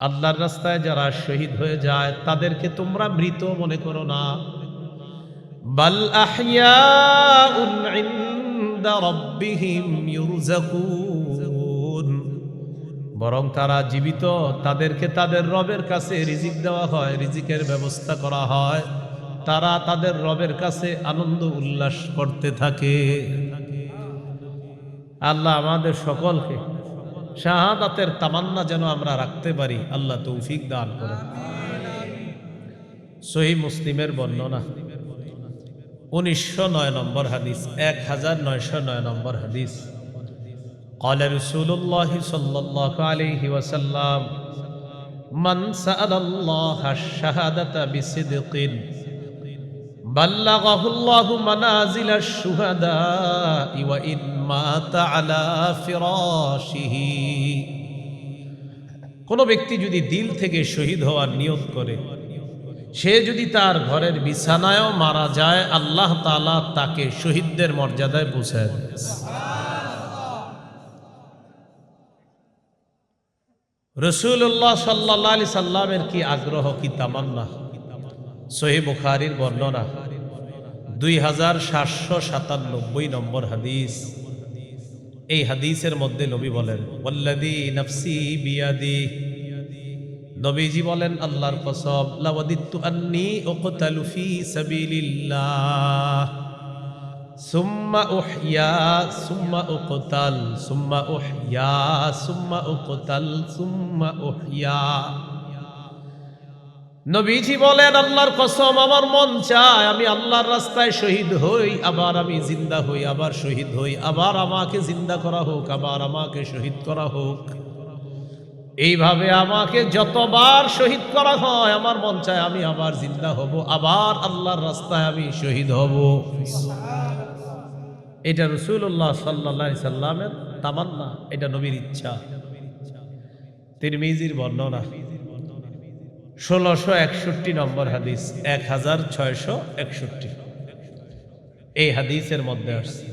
আল্লাহর রাস্তায় যারা শহীদ হয়ে যায়, তাদেরকে তোমরা মৃত মনে করো না। বাল বরং তারা জীবিত, তাদেরকে তাদের রবের কাছে রিজিক দেওয়া হয়, রিজিকের ব্যবস্থা করা হয়। তারা তাদের রবের কাছে আনন্দ উল্লাস করতে থাকে। আল্লাহ আমাদের সকলকে শাহাদাতের তামান্না যেন আমরা রাখতে পারি আল্লাহ তৌফিক দান করেন সহি মুসলিমের বর্ণনা উনিশশো নয় নম্বর হাদিস এক হাজার নয়শো নয় নম্বর হাদিস قال رسول الله صلى الله عليه وسلم من سأل الله الشهادة بصدق بلغه الله منازل الشهداء وإن مات على فراشه কোনো ব্যক্তি যদি দিল থেকে শহীদ হওয়ার নিয়ত করে সে যদি তার ঘরের বিছানায়ও মারা যায় আল্লাহ তাআলা তাকে শহীদদের মর্যাদায় পৌঁছায় দেয় রসুল্লাহ সাল্লাহ আলি সাল্লামের কি আগ্রহ কি তামান্না সহি বুখারির বর্ণনা, দুই হাজার সাতশো সাতানব্বই নম্বর হাদিস। এই হাদিসের মধ্যে নবী বলেন ওল্লাদি নফসি বিয়াদি। নবীজি বলেন, আল্লাহর কসব লাওয়াদিত্তু আন্নি উকতালু ফি সাবিলিল্লাহ। সুম্মা উহইয়া, সুম্মা উকতাল, সুম্মা উহইয়া, সুম্মা উকতাল, সুম্মা উহইয়া। নবীজি বলেন, আল্লাহর কসম, আমার মন চায় আমি আল্লাহর রাস্তায় শহীদ হই, আবার আমি জিন্দা হই, আবার শহীদ হই, আবার আমাকে জিন্দা করা হোক, আবার আমাকে শহীদ করা হোক। এইভাবে আমাকে যতবার শহীদ করা হয়, আমার মন চায় আমি আবার জিন্দা হব, আবার আল্লাহর রাস্তায় আমি শহীদ হব। এটা রসুল্লাহ সাল্লা সাল্লামের তামান্না, এটা নবীর ইচ্ছা। তিরমিজির বর্ণনা। ষোলোশো একষট্টি নম্বর হাদিস এক হাজার ছয়শো একষট্টি এই হাদিসের মধ্যে আসছে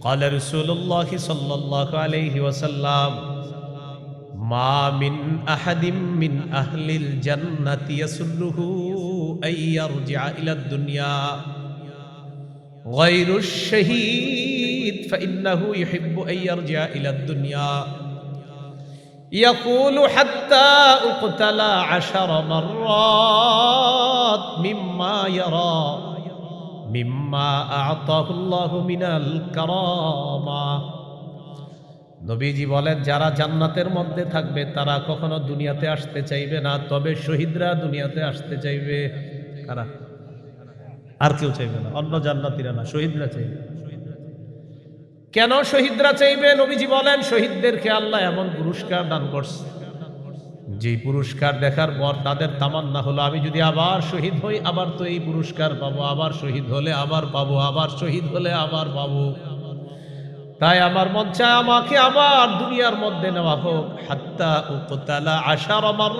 قال رسول الله صلى الله عليه وسلم ما من أحد من أهل الجنة يسره أن يرجع إلى الدنيا غير الشهيد فإنه يحب أن يرجع إلى الدنيا يقول حتى اقتل عشر مرات مما يرى مما أعطاه الله من الكرامة নবীজি বলেন যারা জান্নাতের মধ্যে থাকবে তারা কখনো দুনিয়াতে আসতে চাইবে না তবে শহীদরা দুনিয়াতে আসতে চাইবে কারা আর কেউ চাইবে না অন্য জান্নাতিরা না শহীদরা চাইবে কেন শহীদরা চাইবে? নবীজি বলেন, শহীদদেরকে আল্লাহ এমন পুরস্কার দান করছে। যে পুরস্কার দেখার পর তাদের তামান্না হলো, আমি যদি আবার শহীদ হই, আবার তো এই পুরস্কার পাবো, আবার শহীদ হলে আবার পাবো, আবার শহীদ হলে আবার পাবো। তাই আমার মন চায় আমাকে আবার দুনিয়ার মধ্যে নেওয়া হোক। হাত্তা উপতালা আশার আমার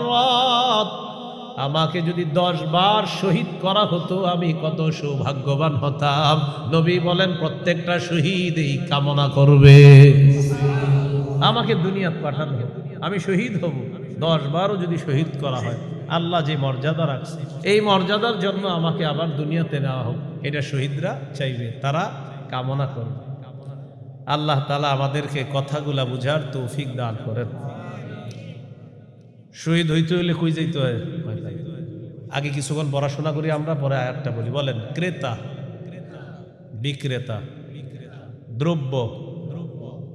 আমাকে যদি দশ বার শহীদ করা হতো, আমি কত সৌভাগ্যবান হতাম। নবী বলেন, প্রত্যেকটা শহীদ এই কামনা করবে। আমাকে দুনিয়াত পাঠানো আমি শহীদ হব। দশ বারও যদি শহীদ করা হয়, আল্লাহ যে মর্যাদা রাখছে, এই মর্যাদার জন্য আমাকে আবার দুনিয়াতে নেওয়া হোক। এটা শহীদরা চাইবে, তারা কামনা করবে। আল্লাহ তালা আমাদেরকে কথাগুলা বুঝার তৌফিক দান করেন। শহীদ হইতে হইলে কই যাইতে হয়? আগে কিছুক্ষণ পড়াশোনা করি আমরা, পরে আয়াতটা বলি। বলেন, ক্রেতা, বিক্রেতা, দ্রব্য,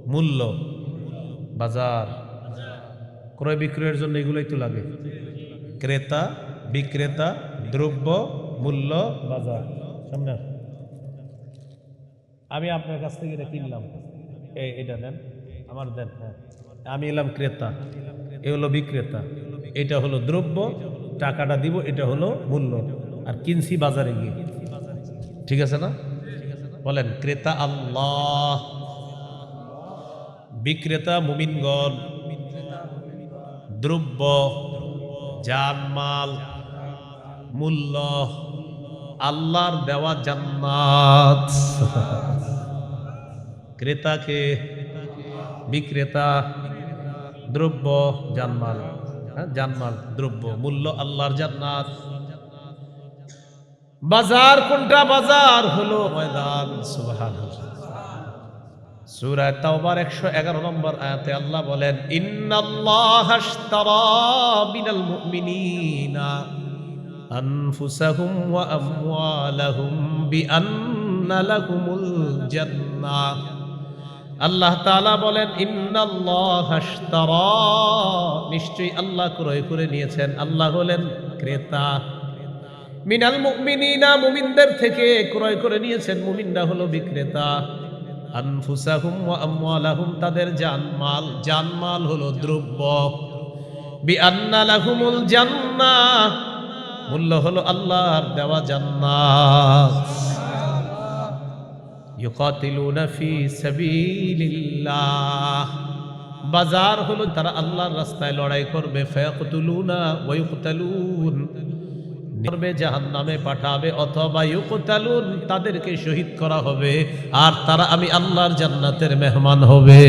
মূল্য, বাজার, ক্রয় বিক্রয়ের জন্য এগুলোই তো লাগে। ক্রেতা, বিক্রেতা, দ্রব্য, মূল্য, বাজার। সামনে। আমি আপনার কাছ থেকে এটা কিনলাম। এই, এটা নেন। আমার দেন হ্যাঁ। আমি এলাম ক্রেতা। এ হলো বিক্রেতা, এটা হলো দ্রব্য, টাকাটা দিব, এটা হলো মূল্য। আর কিনছি বাজারে গিয়ে। ঠিক আছে না? বলেন, ক্রেতা আল্লাহ। বিক্রেতা মুমিনগণ। দ্রব্য, জানমাল, মূল্য, আল্লাহর দেওয়া জান্নাত। ক্রেতাকে বিক্রেতা দ্রব্য জানমাল হ্যাঁ? জানমাল, দ্রব্য, মূল্য আল্লাহর জান্নাত। বাজার কোনটা? বাজার হলো ময়দান, সুবহানাল্লাহ। সূরা তাওবার 111 নম্বর আয়াতে আল্লাহ বলেন, ইন্নাল্লাহা আশতারা মিনাল মুমিনিনা আনফুসাহুম ওয়া আমওয়ালাহুম বিআন্না লাহুমুল জান্নাহ। আল্লাহ তাআলা বলেন নিশ্চয়ই আল্লাহ ক্রয় করে নিয়েছেন। আল্লাহ হলেন ক্রেতা। মিনাল মুমিনিনা, মুমিনদের থেকে ক্রয় করে নিয়েছেন। মুমিনরা হলো বিক্রেতা। তাদের জানমাল। জানমাল হলো দ্রব্য। বিআন্না মূল্য হলো আল্লাহর দেওয়া জান্নাত। ইউকাতিলুনা ফি সাবিলিল্লাহ। বাজার হলো তারা আল্লাহর রাস্তায় লড়াই করবে ফায়াকতুলুনা ওয়া ইউকতালুন। করবে জাহান্নামে পাঠাবে অথবা ইউকতালুন তাদেরকে শহীদ করা হবে আর তারা আমি আল্লাহর জান্নাতের মেহমান হবে।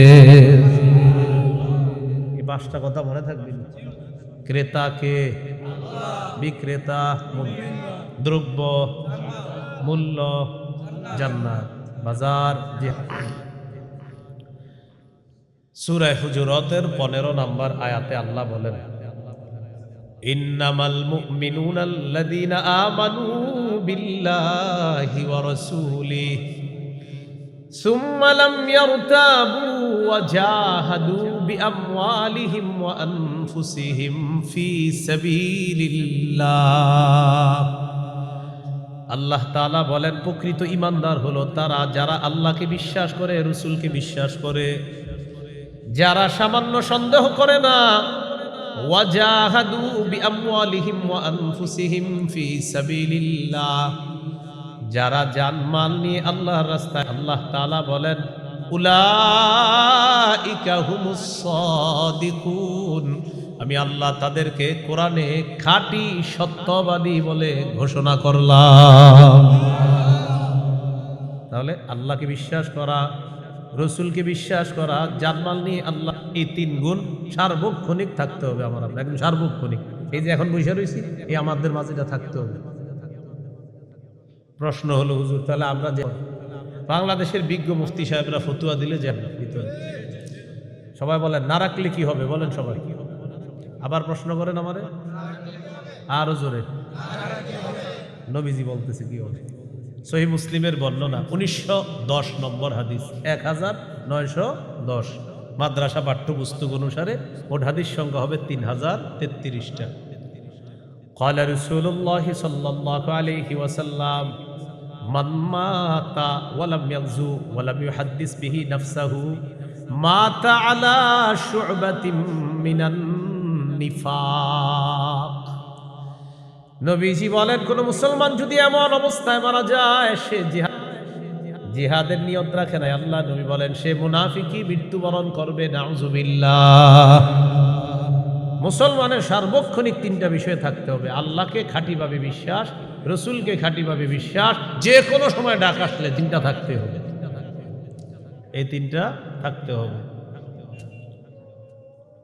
এই পাঁচটা কথা মনে থাকবে ক্রেতাকে বিক্রেতা দ্রব্য মূল্য জান্নাত। বাজার যে সুরায় হুজুরতের পনেরো নম্বর আয়াতে আল্লাহ বলেন ইন্নামাল মুমিনুনা আল্লাযীনা আমানু বিল্লাহি ওয়া রাসূলিহি ثم لم يرتابوا وجاهدوا بأموالهم وأنفسهم في سبيل الله আল্লাহ তাআলা বলেন, প্রকৃত ইমানদার হলো তারা, যারা আল্লাহকে বিশ্বাস করে, রসুলকে বিশ্বাস করে। যারা সামান্য সন্দেহ করে না যারা জানমাল নিয়ে আল্লাহর রাস্তায়, আল্লাহ তাআলা বলেন সাদিকুন। আমি আল্লাহ তাদেরকে কোরআনে খাঁটি সত্যবাদী বলে ঘোষণা করলাম। তাহলে আল্লাহকে বিশ্বাস করা, রসুলকে বিশ্বাস করা, জানমাল নিয়ে আল্লাহ এই তিন গুণ সার্বক্ষণিক থাকতে হবে আমার আপনার, একদম সার্বক্ষণিক। এই যে এখন বসে রয়েছি এই আমাদের মাঝে এটা থাকতে হবে। প্রশ্ন হলো, হুজুর, তাহলে আমরা যে বাংলাদেশের বিজ্ঞ মুফতি সাহেবরা ফতুয়া দিলে যে ভিতরে সবাই বলেন, না রাখলে কি হবে? বলেন সবাই। আবার প্রশ্ন করেন আমারে আরো জোরে নবীজি বলতেছে কি হবে সহি মুসলিমের বর্ণনা উনিশশো দশ নম্বর হাদিস এক হাজার নয়শো দশ মাদ্রাসা পাঠ্যপুস্তক অনুসারে মোট হাদিস সংখ্যা হবে তিন হাজার তেত্রিশটা قال رسول الله صلى الله عليه وسلم من مات ولم يغزو ولم يحدث به نفسه مات على شعبة من নিফাক। নবীজি বলেন, কোন মুসলমান যদি এমন অবস্থায় মারা যায়, সে জিহাদ জিহাদের নিয়ত রাখে নাই। আল্লাহ নবী বলেন, সে মুনাফিকই মৃত্যুবরণ করবে, নাউজুবিল্লাহ। মুসলমানের সার্বক্ষণিক তিনটা বিষয় থাকতে হবে। আল্লাহকে খাঁটিভাবে বিশ্বাস, রসুলকে খাঁটিভাবে বিশ্বাস, যে কোনো সময় ডাক আসলে তিনটা থাকতে হবে। এই তিনটা থাকতে হবে।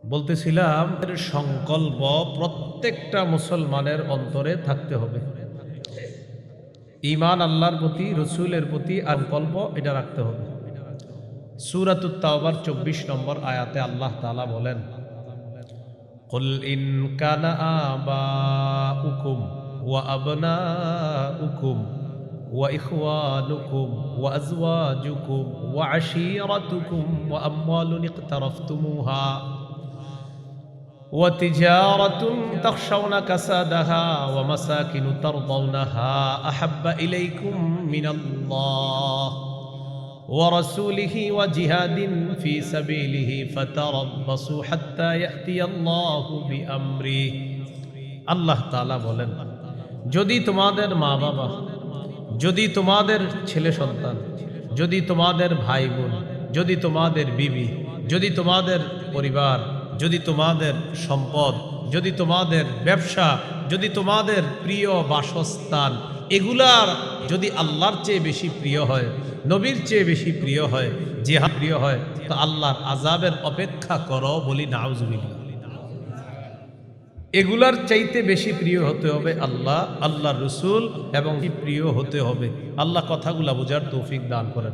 বলতেছিলাম এর সংকল্প প্রত্যেকটা মুসলমানের অন্তরে থাকতে হবে ইমান আল্লাহর প্রতি রসুলের প্রতি আর কল্প এটা রাখতে হবে সুরাতুত তাওবার চব্বিশ নম্বর আয়াতে আল্লাহ তাআলা বলেন قل إن كان آباؤكم وأبناؤكم وإخوانكم وأزواجكم وعشيرتكم وأموال اقترفتموها وتجارة تخشون كسادها ومساكن ترضونها أحب إليكم من الله ورسوله وجهاد في سبيله فتربصوا حتى يأتي الله بأمره আল্লাহ তাআলা বলেন যদি তোমাদের মা বাবা যদি তোমাদের ছেলে সন্তান যদি তোমাদের ভাই বোন যদি তোমাদের বিবি যদি তোমাদের পরিবার যদি তোমাদের সম্পদ, যদি তোমাদের ব্যবসা, যদি তোমাদের প্রিয় বাসস্থান, এগুলার যদি আল্লাহর চেয়ে বেশি প্রিয় হয়, নবীর চেয়ে বেশি প্রিয় হয় জেহা প্রিয় হয়, তো আল্লাহর আজাবের অপেক্ষা করো বলি নাউজুবিল্লাহ। এগুলার চাইতে বেশি প্রিয় হতে হবে আল্লাহ আল্লাহ রসুল এবং প্রিয় হতে হবে। আল্লাহ কথাগুলা বোঝার তৌফিক দান করেন।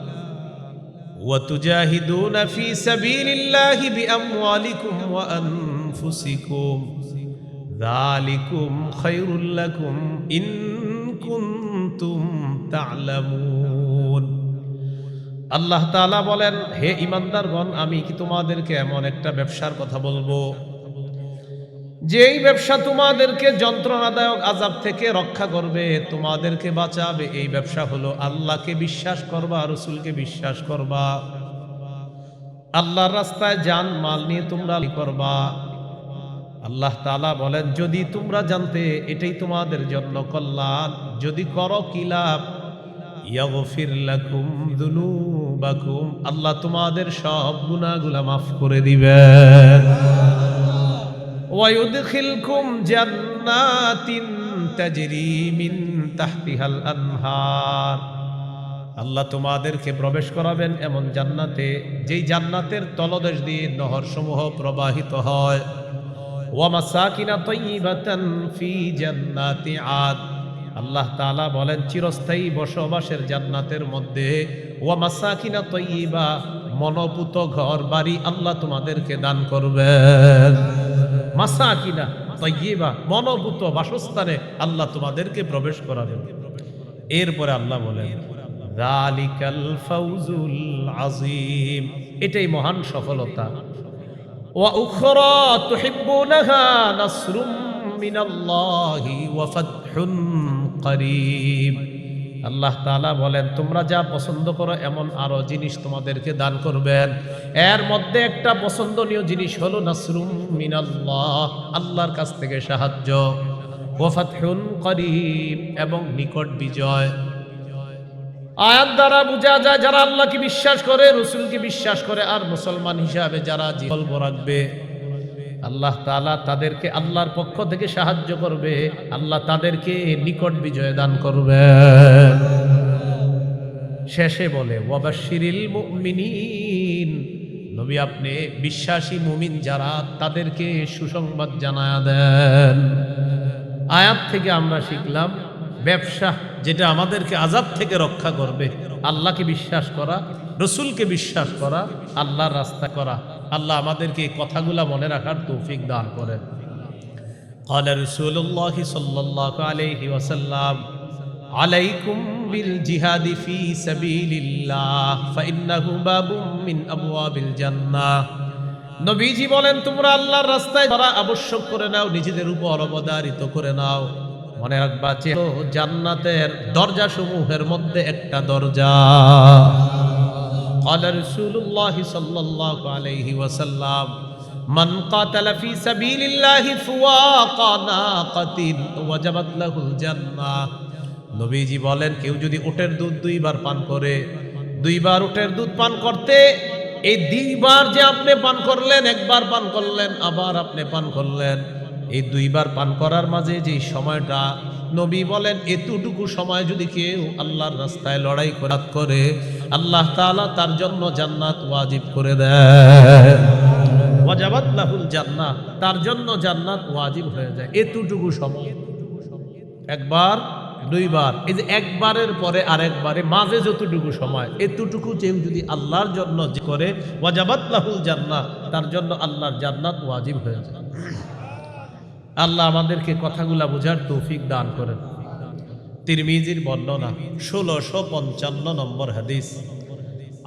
وتجاهدون في سبيل الله بأموالكم وأنفسكم ذلكم خير لكم إن كنتم تعلمون আল্লাহ তাআলা বলেন হে ইমানদারগণ আমি কি তোমাদেরকে এমন একটা ব্যবসার কথা বলবো যেই ব্যবসা তোমাদেরকে যন্ত্রণাদায়ক আজাব থেকে রক্ষা করবে, তোমাদেরকে বাঁচাবে। এই ব্যবসা হলো আল্লাহকে বিশ্বাস করবা, রসুলকে বিশ্বাস করবা। আল্লাহর রাস্তায় যান, মাল নিয়ে তোমরা করবা। আল্লাহ তালা বলেন, যদি তোমরা জানতে এটাই তোমাদের জন্য কল্যাণ, যদি করো কি লাভ? আল্লাহ তোমাদের সব গুনাহগুলা মাফ করে দিবেন। ويدخلكم جنات تجري من تحتها الأنهار আল্লাহ তোমাদেরকে প্রবেশ করাবেন এমন জান্নাতে যেই জান্নাতের তলদেশ দিয়ে নহর সমূহ প্রবাহিত হয় ওয়ামাসাকিনা তৈবাতান ফি জান্নাতি আদ আল্লাহ তাআলা বলেন চিরস্থায়ী বসবাসের জান্নাতের মধ্যে ওয়ামাসাকিনা তৈবা মনোপুত ঘর বাড়ি আল্লাহ তোমাদেরকে দান করবেন মাসাকিনা তৈবা মনোভূত বাসস্থানে আল্লাহ তোমাদেরকে প্রবেশ করাবেন। এরপরে আল্লাহ বলেন রালিকাল ফাউজুল আজিম এটাই মহান সফলতা। ওয়া উখরা তুহিব্বুনাহা নাসরুম মিনাল্লাহি ওয়া ফাতহুন করিব আল্লাহ তাআলা বলেন, তোমরা যা পছন্দ করো, এমন আরও জিনিস তোমাদেরকে দান করবেন। এর মধ্যে একটা পছন্দনীয় জিনিস হলো, নাসরুম মিনাল্লাহ আল্লাহর কাছ থেকে সাহায্য। করিব এবং নিকট বিজয়। আয়াত দ্বারা বোঝা যায়, যারা আল্লাহকে বিশ্বাস করে, রসুলকে বিশ্বাস করে, আর মুসলমান হিসাবে যারা জীবন রাখবে আল্লাহ তাআলা তাদেরকে আল্লাহর পক্ষ থেকে সাহায্য করবে। আল্লাহ তাদেরকে নিকট বিজয় দান করবে। শেষে বলে নবী, আপনি বিশ্বাসী মুমিন যারা, তাদেরকে সুসংবাদ জানায়া দেন। আয়াত থেকে আমরা শিখলাম, ব্যবসা যেটা আমাদেরকে আজাব থেকে রক্ষা করবে, আল্লাহকে বিশ্বাস করা, রসুলকে বিশ্বাস করা, আল্লাহর রাস্তা করা। আল্লাহ আমাদেরকে এই কথাগুলা মনে রাখার তৌফিক দান করেন قال رسول الله صلى الله عليه وسلم عليكم بالجهاد في سبيل الله فإنه باب من أبواب الجنة নবীজি বলেন তোমরা আল্লাহর রাস্তায় করা আবশ্যক করে নাও নিজেদের উপর অবদারিত করে নাও মনে রাখবা যে জান্নাতের দরজা সমূহের মধ্যে একটা দরজা قال رسول الله صلى الله عليه وسلم من قاتل في سبيل الله فواق ناقة وجبت له الجنة নবীজি বলেন কেউ যদি উটের দুধ দুইবার পান করে দুইবার উটের দুধ পান করতে এই দুইবার যে আপনি পান করলেন একবার পান করলেন আবার আপনি পান করলেন এই দুইবার পান করার মাঝে যে সময়টা নবী বলেন, এতটুকু সময় যদি কেউ আল্লাহর রাস্তায় লড়াই করাত করে, আল্লাহ তাআলা তার জন্য জান্নাত ওয়াজিব করে দেয়। ওয়াজাবাত লাহুল জান্নাত তার জন্য জান্নাত ওয়াজিব হয়ে যায়। এতটুকু সময়। একবার, দুইবার, এই যে একবারের পরে আরেকবারে, মাঝে যতটুকু সময়, এতটুকু কেউ যদি আল্লাহর জন্য করে, ওয়াজাবাত লাহুল জান্নাত তার জন্য আল্লাহর জান্নাত ওয়াজিব হয়ে যায়। আল্লাহ আমাদেরকে কথাগুলা বোঝার তৌফিক দান করেন তিরমিজির বর্ণনা ষোলোশো পঞ্চান্ন নম্বর হাদিস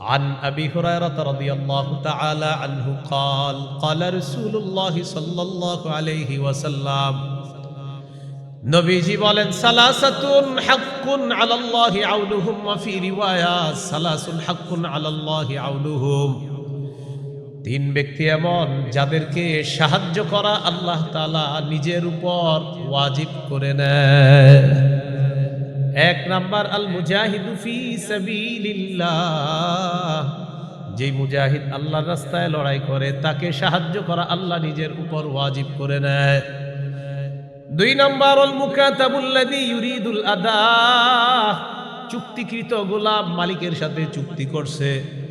عن أبي هريرة رضي الله تعالى عنه قال قال رسول الله صلى الله عليه وسلم নবীজি বলেন সালাসাতুন হাক্কুন আলাল্লাহি আউলুহুম ওয়া ফি রিওয়ায়া সালাসুন হাক্কুন আলাল্লাহি আউলুহুম তিন ব্যক্তি এমন যাদেরকে সাহায্য করা আল্লাহ তালা নিজের উপর ওয়াজিব করে নেয়। এক নাম্বার আল মুজাহিদু ফি সাবিলিল্লাহ। যেই মুজাহিদ আল্লাহর রাস্তায় লড়াই করে, তাকে সাহায্য করা আল্লাহ নিজের উপর ওয়াজিব করে নেয়। দুই নম্বর অল মুকাতাবুল্লাযী ইউরিদুল আদা। চুক্তিকৃত গোলাম মালিকের সাথে চুক্তি করছে।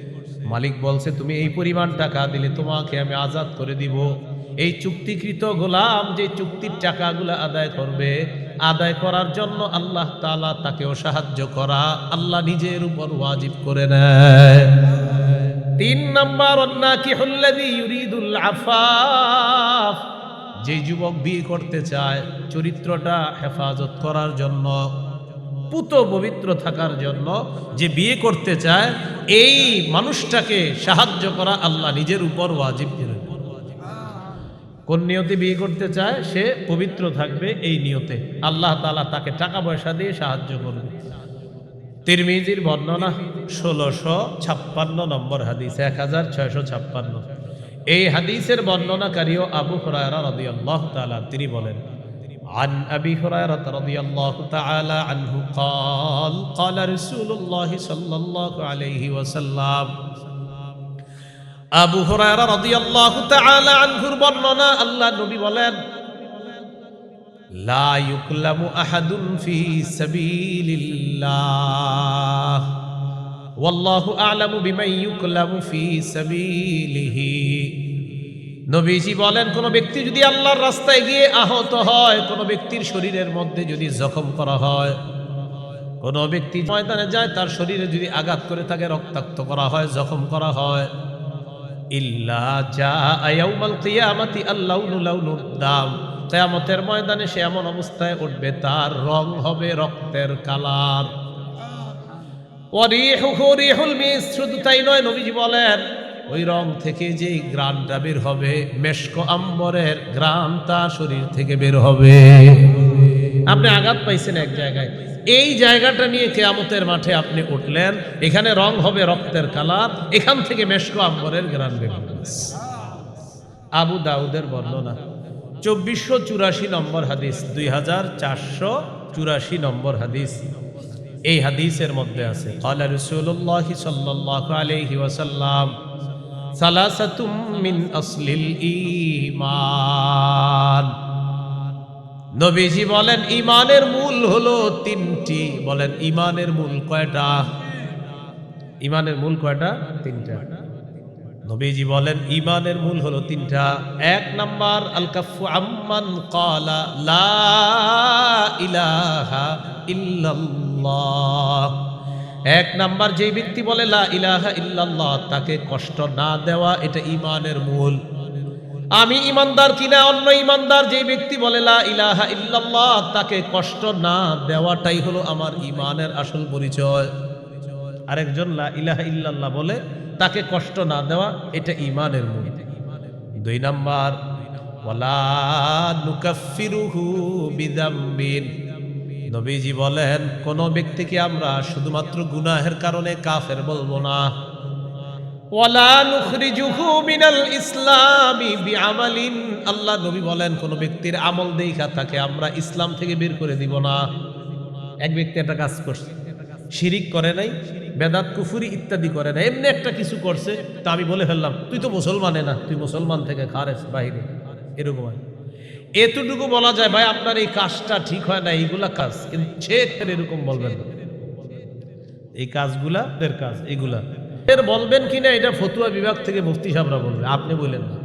মালিক বলছে, তুমি এই পরিমাণ টাকা দিলে তোমাকে আমি আজাদ করে দিব। এই চুক্তিকৃত গোলাম যে চুক্তির টাকাগুলো আদায় করবে, আদায় করার জন্য আল্লাহ তালা তাকেও সাহায্য করা আল্লাহ নিজের উপর ওয়াজিব করে নেয়। তিন নম্বর আফাফ যে যুবক বিয়ে করতে চায়, চরিত্রটা হেফাজত করার জন্য পুত পবিত্র থাকার জন্য যে বিয়ে করতে চায়, এই মানুষটাকে সাহায্য করা আল্লাহ নিজের উপর ওয়াজিব দেন। কোন নিয়তে বিয়ে করতে চায়, সে পবিত্র থাকবে এই নিয়তে। আল্লাহ তাআলা তাকে টাকা পয়সা দিয়ে সাহায্য করবে। তিরমিজির বর্ণনা ষোলোশো ছাপ্পান্ন নম্বর হাদিস, এক হাজার ছয়শো ছাপ্পান্ন। এই হাদিসের বর্ণনাকারীও আবু হরায়রা রাদিয়াল্লাহু তালা তিনি বলেন عن أبي هريرة رضي الله تعالى عنه قال قال رسول الله صلى الله عليه وسلم আবু হুরায়রা রাদিয়াল্লাহু তাআলা আনহুর বর্ণনা আল্লাহ নবী বলেন লা ইউকলামু আহাদুন ফি সাবিলিল্লাহ ওয়াল্লাহু আ'লামু বিমান ইউকলামু ফি সাবিলিহি নবীজি বলেন, কোন ব্যক্তি যদি আল্লাহর রাস্তায় গিয়ে আহত হয়, কোন ব্যক্তির শরীরের মধ্যে যদি জখম করা হয়, কোন ব্যক্তি ময়দানে যায়, তার শরীরে যদি আঘাত করে তাকে রক্তাক্ত করা হয়, জখম করা হয়। ইল্লা যা আয়াউমাল কিয়ামাতি আল্লাউনু লাউনুদ দাম। কিয়ামতের ময়দানে সে এমন অবস্থায় উঠবে, তার রং হবে রক্তের কালার। শুধু তাই নয়, নবীজি বলেন ওই রং থেকে যে গ্রানটা বের হবে, মেশক আম্বরের গ্রান তা শরীর থেকে বের হবে। আপনি আঘাত পাইছেন এক জায়গায়। এই জায়গাটা নিয়ে কেয়ামতের মাঠে আপনি উঠলেন, এখানে রং হবে রক্তের কালার, এখান থেকে মেশক আম্বরের গ্রান বের হবে। আবু দাউদের বর্ণনা। চব্বিশশো চুরাশি নম্বর হাদিস, দুই হাজার চারশো চুরাশি নম্বর হাদিস। এই হাদিসের মধ্যে আছে আল্লাহ রসুল্লাহ সাল্লাহ আলহি ওয়াসাল্লাম সালাসাতুম মিন আসলিল নবীজি বলেন ইমানের মূল হলো তিনটি। বলেন ইমানের মূল কয়টা? ইমানের মূল কয়টা? তিনটা। নবীজি বলেন ইমানের মূল হলো তিনটা। এক নাম্বার আল কাফু আম্মান কালা লা ইলাহা ইল্লাল্লাহ। এক নাম্বার যে ব্যক্তি বলে, লা ইলাহা ইল্লাল্লাহ তাকে কষ্ট না দেওয়া, এটা ইমানের মূল। আমি ইমানদার কিনা, অন্য ইমানদার যে ব্যক্তি বলে, লা ইলাহা ইল্লাল্লাহ তাকে কষ্ট না দেওয়াটাই হলো আমার ইমানের আসল পরিচয়। আরেকজন, লা ইলাহা ইল্লাল্লাহ বলে, তাকে কষ্ট না দেওয়া, এটা ইমানের মূল। দুই নাম্বার, ওয়ালা নুকাফিরুহু বিদাম্বিন নবীজি বলেন কোন ব্যক্তিকে আমরা শুধুমাত্র গুনাহের কারণে কাফের বলব না। আল্লাহ নবী বলেন কোন ব্যক্তির আমল দেখা তাকে আমরা ইসলাম থেকে বের করে দিব না। এক ব্যক্তি একটা কাজ করছে শিরিক করে নাই বেদাত কুফুরি ইত্যাদি করে না এমনি একটা কিছু করছে তা আমি বলে ফেললাম তুই তো মুসলমানে না তুই মুসলমান থেকে খারেস বাহিরে। এরকম হয় এতটুকু বলা যায়, ভাই, আপনার এই কাজটা ঠিক হয় না, এইগুলা কাজ। কিন্তু সে এরকম বলবেন এই কাজগুলা, এর কাজ, এগুলা। এর বলবেন কিনা এটা ফতুয়া বিভাগ থেকে মুফতি সাহেবরা বলবে, আপনি বলেন না।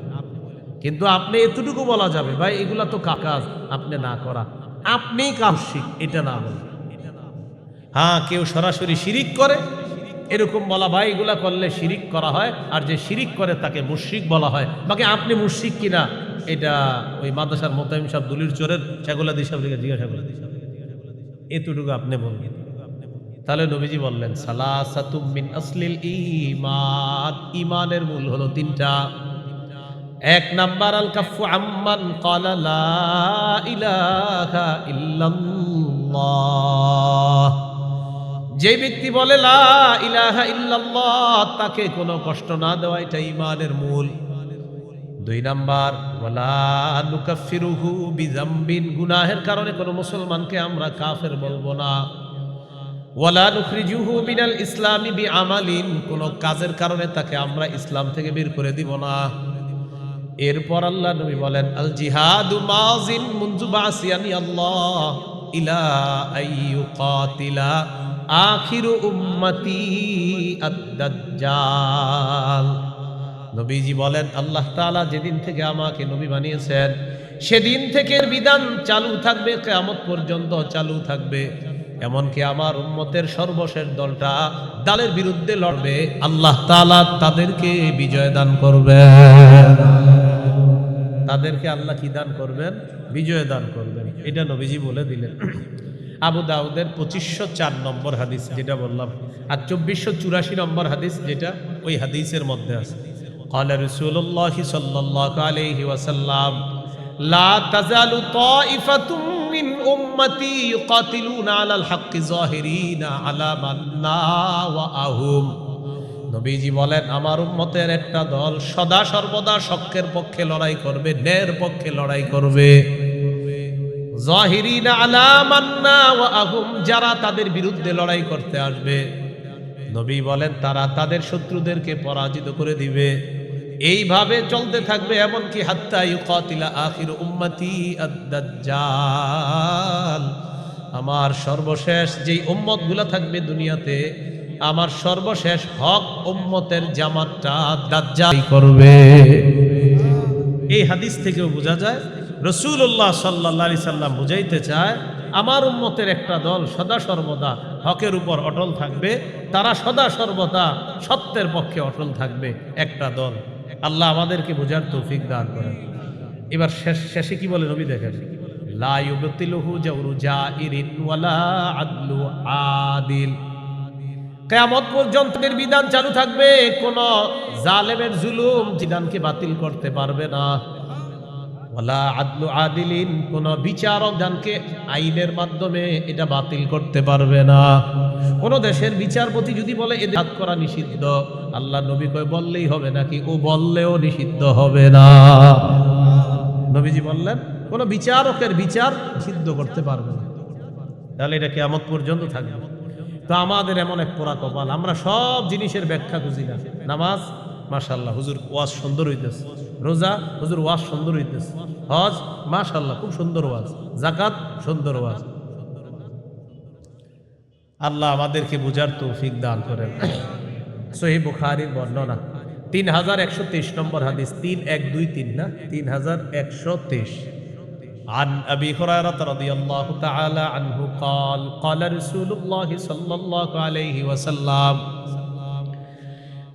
কিন্তু আপনি এতটুকু বলা যাবে, ভাই, এগুলা তো কাজ, আপনি না করা। আপনি কাজ শিখ, এটা না বলেন। হ্যাঁ কেউ সরাসরি শিরিক করে, এরকম বলা, ভাই, এগুলা করলে শিরিক করা হয়, আর যে শিরিক করে তাকে মুশরিক বলা হয়। বাকি আপনি মুশরিক কিনা এটা ওই মাদ্রাসার মোতামিম সাহেব দলির চোরের সেগুলা দিশাব থেকে জিজ্ঞাসা করে এতটুকু আপনি বলবেন তাহলে নবীজি বললেন, সালাসাতুম মিন আসলিল ঈমান। ঈমানের মূল হলো তিনটা। এক নাম্বার আল কাফু আম্মান ক্বালা লা ইলাহা ইল্লাল্লাহ। যে ব্যক্তি বলে লা ইলাহা ইল্লাল্লাহ, তাকে কোনো কষ্ট না দেওয়া, এটা ইমানের মূল। দুই নাম্বার, ওয়ালা নুকাফিরুহু বিজাম্বিন গুনাহের কারণে কোনো মুসলমানকে আমরা কাফের বলব না। ওয়ালা নুখরিজুহু মিনাল ইসলামি বি আমালিন কোন কাজের কারণে তাকে আমরা ইসলাম থেকে বের করে দিব না। এরপর আল্লাহ নবী বলেন, আল জিহাদু মাজিন মুনজু বাসিয়ানি আল্লাহ ইলা আইয়ুকাতিলা আখিরু উম্মতি আদ-দাজ্জাল। নবীজি বলেন, আল্লাহ তাআলা যেদিন থেকে আমাকে নবী বানিয়েছেন, সেদিন থেকে বিধান চালু থাকবে, কিয়ামত পর্যন্ত চালু থাকবে। এমনকি আমার উম্মতের সর্বশেষ দলটা দালের বিরুদ্ধে লড়বে, আল্লাহ তাআলা তাদেরকে বিজয় দান করবে তাদেরকে আল্লাহ কি দান করবেন? বিজয় দান করবেন। এটা নবীজি বলে দিলেন। আবু দাউদের পঁচিশশো চার নম্বর হাদিস, যেটা বললাম। আর চব্বিশশো চুরাশি নম্বর হাদিস, যেটা ওই হাদিসের মধ্যে আছে। قال رسول الله صلى الله عليه وسلم لا تزال طائفة من أمتي يقاتلون على الحق ظاهرين على من ناوأهم নবীজি বলেন আমার উম্মতের একটা দল সদা সর্বদা শক্কের পক্ষে লড়াই করবে ন্যায়ের পক্ষে লড়াই করবে জাহিরিনা আলা মান্না ওয়া আহুম যারা তাদের বিরুদ্ধে লড়াই করতে আসবে নবী বলেন তারা তাদের শত্রুদেরকে পরাজিত করে দিবে এইভাবে চলতে থাকবে এমনকি হাত্তা ইউকাতিলা আখির উম্মতি আদ-দাজ্জাল। আমার সর্বশেষ যেই উম্মতগুলো থাকবে দুনিয়াতে, আমার সর্বশেষ হক উম্মতের জামাতটা দাজ্জাল করবে। এই হাদিস থেকেও বোঝা যায় রসুল্লাহ সাল্লা সাল্লাম বুঝাইতে চায়, আমার উম্মতের একটা দল সদা সর্বদা হকের উপর অটল থাকবে, তারা সদা সর্বদা সত্যের পক্ষে অটল থাকবে, একটা দল। আল্লাহ আমাদেরকে বোঝার তৌফিক দান করেন। এবার শেষ শেষে কি বলে নবী দেখেন? আদলু পর্যন্তের বিধান চালু থাকবে, কোন জালেমের জুলুম বিধানকে বাতিল করতে পারবে না। ওয়ালা আদলু আদিলিন, কোন বিচারক দানকে আইনের মাধ্যমে এটা বাতিল করতে পারবে না। কোন দেশের বিচারপতি যদি বলে, এদের হাত করা নিষিদ্ধ। আল্লাহ নবী কয়, বললেই হবে নাকি? ও বললেও নিষিদ্ধ হবে না। নবীজি বললেন, কোন বিচারকের বিচার সিদ্ধ করতে পারবে না। তাহলে এটা কেয়ামত পর্যন্ত থাকবে। তো আমাদের এমন এক পোড়া কপাল। আমরা সব জিনিসের ব্যাখ্যা খুঁজি না। নামাজ মাশাল্লাহ হুজুর ওয়াজ সুন্দর হইতেছে রোজা হুজুর ওয়াজ সুন্দর হইতেছে হজ মাশাল্লাহ খুব সুন্দর ওয়াজ জাকাত সুন্দর ওয়াজ আল্লাহ আমাদেরকে বুঝার তৌফিক দান করেন সহি বুখারির বর্ণনা তিন হাজার একশো তেইশ নম্বর হাদিস তিন এক দুই তিন না তিন হাজার একশো তেইশ عن أبي هريرة رضي الله تعالى عنه قال قال رسول الله صلى الله عليه وسلم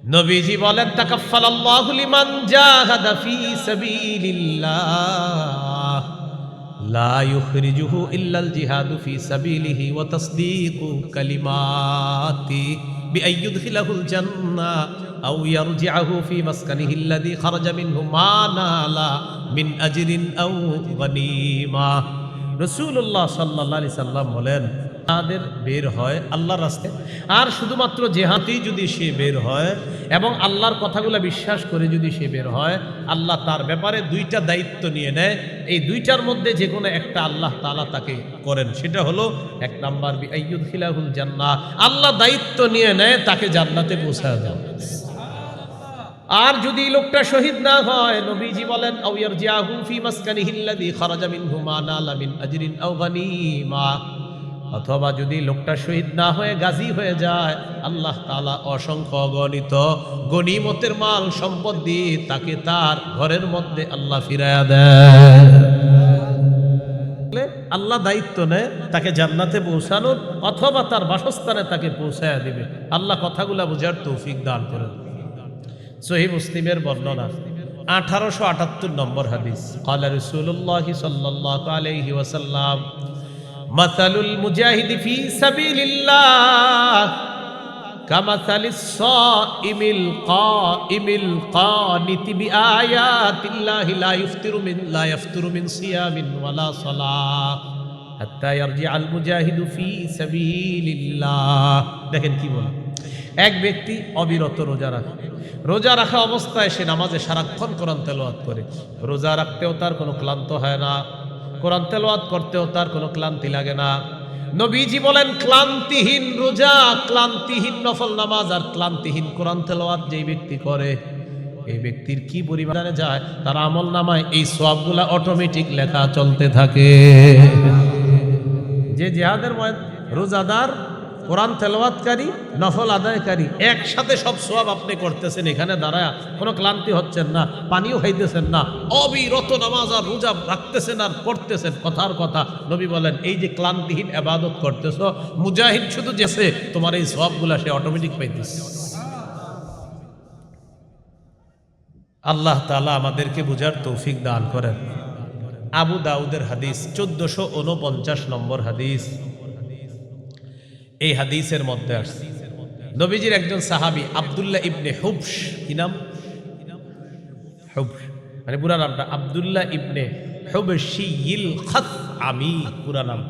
নবীজি বলেন তাকাফাল আল্লাহু লিমান জাহাদা ফি সাবিলিল্লাহ। লা ইউখরিজুহু ইল্লাল জিহাদু ফি সাবিলিহি ওয়া তাসদীকু কালিমাতি বিআন ইউদখিলাহুল জান্নাহ আও ইয়ারজিআহু ফি মাসকানিহি আল্লাযী খারাজা মিনহু মা নালা মিন আজরিন আও গনিমা। রাসূলুল্লাহ সাল্লাল্লাহু আলাইহি বলেন তাদের বের হয় আল্লাহর রাস্তায়। আর শুধুমাত্র জেহাতেই যদি সে বের হয় এবং আল্লাহর কথাগুলো বিশ্বাস করে যদি সে বের হয়, আল্লাহ তার ব্যাপারে দুইটা দায়িত্ব নিয়ে নেয়। এই দুইটার মধ্যে যে কোনো একটা আল্লাহ তালা তাকে করেন। সেটা হলো এক নাম্বার খিলাহুল জান্না আল্লাহ দায়িত্ব নিয়ে নেয়, তাকে জান্নাতে পৌঁছায় দাও আর যদি লোকটা শহীদ না হয়, নবীজি বলেন আউয়ার ইয়ারজিআহু ফি মাসকানিহি আল্লাযী খারাজা মিনহু মা নালা মিন আজরিন আও গানিমা। অথবা যদি লোকটা শহীদ না হয়ে গাজী হয়ে যায়, আল্লাহ তালা অসংখ্য অগণিত গনিমতের মাল, সম্পদ দিয়ে তাকে তার ঘরের মধ্যে আল্লাহ ফিরায়া দেয়। আল্লাহ দায়িত্ব নেয় তাকে জান্নাতে পৌঁছানোর অথবা তার বাসস্থানে তাকে পৌঁছায়া দিবে। আল্লাহ কথাগুলা বুঝার তৌফিক দান করেন। সহি মুসলিমের বর্ণনা, আঠারোশো আটাত্তর নম্বর হাদিস। কালা রসুল্লাহ সাল্লাহ আলাইহি ওয়াসাল্লাম মাসালুল মুজাহিদি ফি সাবিলিল্লাহ কামাসালি সাইমিল কাইমিল কানিতি বিআয়াতিল্লাহি লা ইফতিরু মিন, লা ইফতিরু মিন সিয়ামিন ওয়ালা সালাহ, হাত্তা ইয়ারজিআল মুজাহিদু ফি সাবিলিল্লাহ। দেখেন কি বলে? এক ব্যক্তি অবিরত রোজা রাখে। রোজা রাখা অবস্থায় সে নামাজে সারাক্ষণ কোরআন তেলাওয়াত করে। রোজা রাখতেও তার কোনো ক্লান্ত হয় না। কোরআন তেলাওয়াত করতেও তার কোনো ক্লান্তি লাগে না। নবীজি বলেন, ক্লান্তিহীন রোজা, ক্লান্তিহীন নফল নামাজ আর ক্লান্তিহীন কোরআন তেলাওয়াত যেই ব্যক্তি করে, এই ব্যক্তির কি পরিমাণে যায়? তার আমল নামায় এই সবগুলা অটোমেটিক লেখা চলতে থাকে। যে জেহাদের রোজাদার কোরআন তেলাওয়াতকারী, নফল আদায়কারী, একসাথে সব সব আপনি করতেছেন, এখানে দাঁড়ায় কোনো ক্লান্তি হচ্ছেন না, পানিও খাইতেছেন না, অবিরত নামাজ আর রোজা রাখতেছেন আর পড়তেছেন, কথার কথা। নবী বলেন, এই যে ক্লান্তিহীন আবাদত করতেছ, মুজাহিদ শুধু যেছে, তোমার এই সবগুলা সে অটোমেটিক পাইতেছে। আল্লাহ তালা আমাদেরকে বুঝার তৌফিক দান করেন। আবু দাউদের হাদিস, চোদ্দশো উনপঞ্চাশ নম্বর হাদিস। এই হাদিসের মধ্যে আসছে। নবীজির একজন সাহাবি, আবদুল্লাহ ইবনে হুবস কি নাম? মানে পুরা নামটা, আবদুল্লাহ ইবনে হুবশিয়িল খাত আমি পুরা নাম।